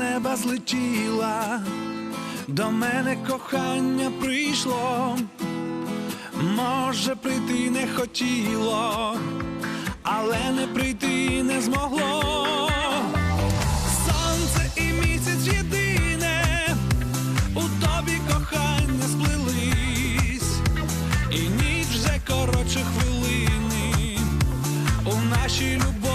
неба злетіла, до мене кохання прийшло, може прийти не хотіло, але не прийти не змогло. Сонце і місяць єдине, у тобі кохання сплелись, і ніч вже коротше хвилини, у нашій любові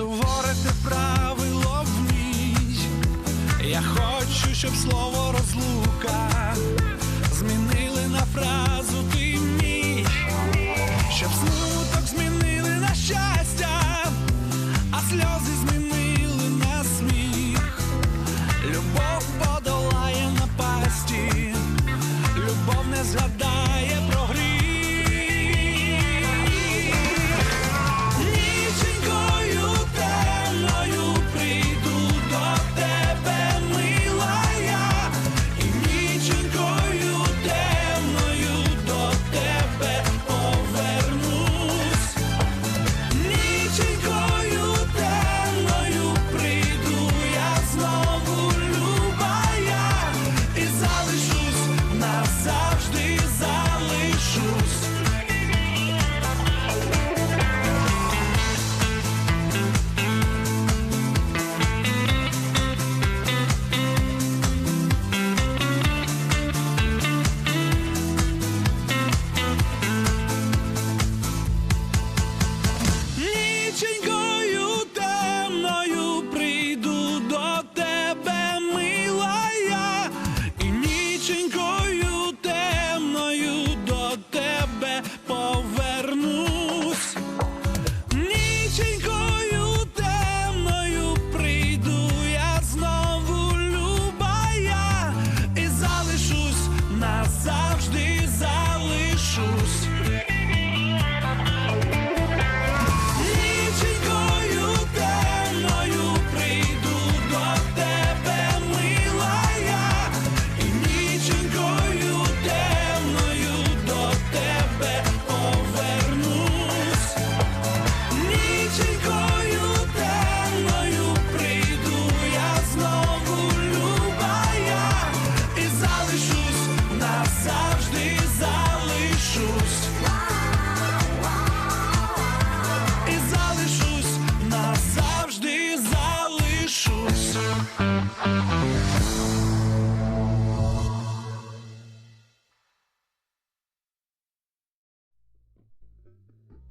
суворе те правило в ній, я хочу, щоб слово розлука.